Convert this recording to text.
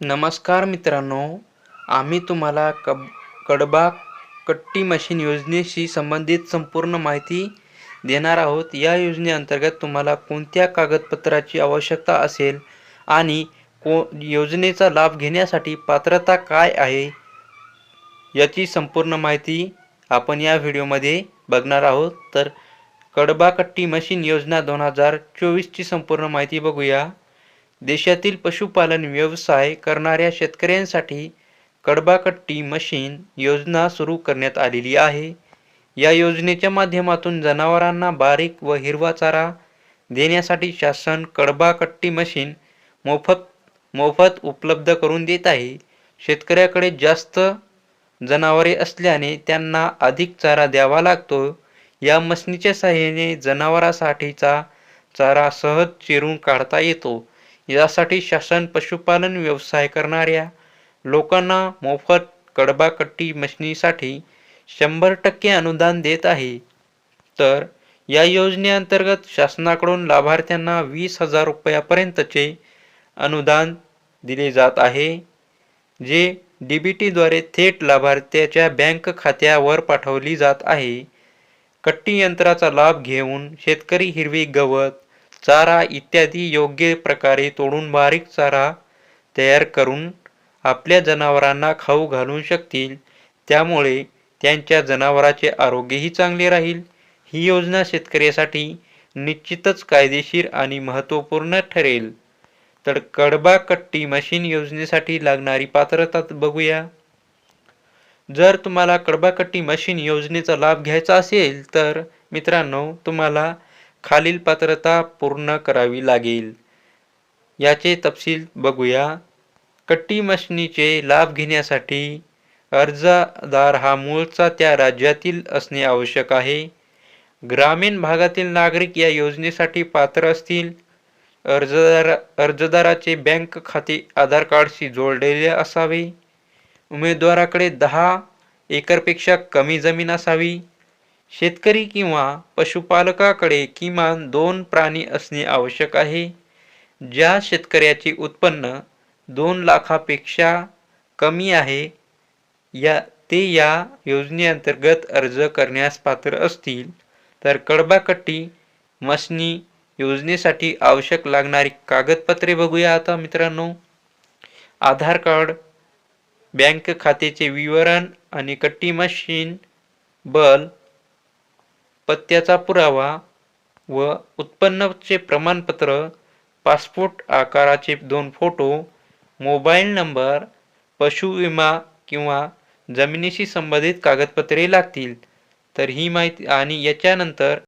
नमस्कार मित्रांनो आम्ही तुम्हाला कब कडबा कट्टी मशीन योजनेशी संबंधित संपूर्ण माहिती देणार आहोत. या योजनेअंतर्गत तुम्हाला कोणत्या कागदपत्राची आवश्यकता असेल आणि को योजनेचा लाभ घेण्यासाठी पात्रता काय आहे याची संपूर्ण माहिती आपण या व्हिडिओमध्ये बघणार आहोत. तर कडबाकट्टी मशीन योजना दोन हजार चोवीसची संपूर्ण माहिती बघूया. देशातील पशुपालन व्यवसाय करणाऱ्या शेतकऱ्यांसाठी कडबाकट्टी मशीन योजना सुरू करण्यात आलेली आहे. या योजनेच्या माध्यमातून जनावरांना बारीक व हिरवा चारा देण्यासाठी शासन कडबाकट्टी मशीन मोफत मोफत उपलब्ध करून देत आहे. शेतकऱ्याकडे जास्त जनावरे असल्याने त्यांना अधिक चारा द्यावा लागतो. या मशीनीच्या साह्याने जनावरासाठीचा चारा सहज चिरून काढता येतो. यासाठी शासन पशुपालन व्यवसाय करणाऱ्या लोकांना मोफत कडबाकट्टी मशिनीसाठी शंभर टक्के अनुदान देत आहे. तर या योजनेअंतर्गत शासनाकडून लाभार्थ्यांना वीस हजार रुपयापर्यंतचे अनुदान दिले जात आहे जे डी बी टीद्वारे थेट लाभार्थ्याच्या बँक खात्यावर पाठवली जात आहे. कट्टी यंत्राचा लाभ घेऊन शेतकरी हिरवी गवत चारा इत्यादी योग्य प्रकारे तोडून बारीक चारा तयार करून आपल्या जनावरांना खाऊ घालू शकतील. त्यामुळे त्यांच्या जनावराचे आरोग्यही चांगले राहील. ही योजना शेतकऱ्यासाठी निश्चितच कायदेशीर आणि महत्त्वपूर्ण ठरेल. तर कडबा कट्टी मशीन योजनेसाठी लागणारी पात्रता बघूया. जर तुम्हाला कडबाकट्टी मशीन योजनेचा लाभ घ्यायचा असेल तर मित्रांनो तुम्हाला खालील पात्रता पूर्ण करावी लागेल. याचे तपशील बघूया. कट्टी मशनीचे लाभ घेण्यासाठी अर्जदार हा मूळचा त्या राज्यातील असणे आवश्यक आहे. ग्रामीण भागातील नागरिक या योजनेसाठी पात्र असतील. अर्जदार अर्जदाराचे बँक खाते आधार कार्डशी जोडलेले असावे. उमेदवाराकडे दहा एकरपेक्षा कमी जमीन असावी. शेतकरी किंवा पशुपालकाकडे किमान दोन प्राणी असणे आवश्यक आहे ज्या शेतकऱ्याचे उत्पन्न दोन लाखापेक्षा कमी आहे. या ते या योजनेअंतर्गत अर्ज करण्यास पात्र असतील तर कडबाकट्टी मसनी योजनेसाठी आवश्यक लागणारी कागदपत्रे बघूया आता मित्रांनो. आधार कार्ड बँक खात्याचे विवरण आणि कट्टी मशीन बल पत्त्याचा पुरावा व उत्पन्नचे प्रमाणपत्र पासपोर्ट आकाराचे दोन फोटो मोबाईल नंबर पशु विमा किंवा जमिनीशी संबंधित कागदपत्रे लागतील. तर ही माहिती आणि याच्यानंतर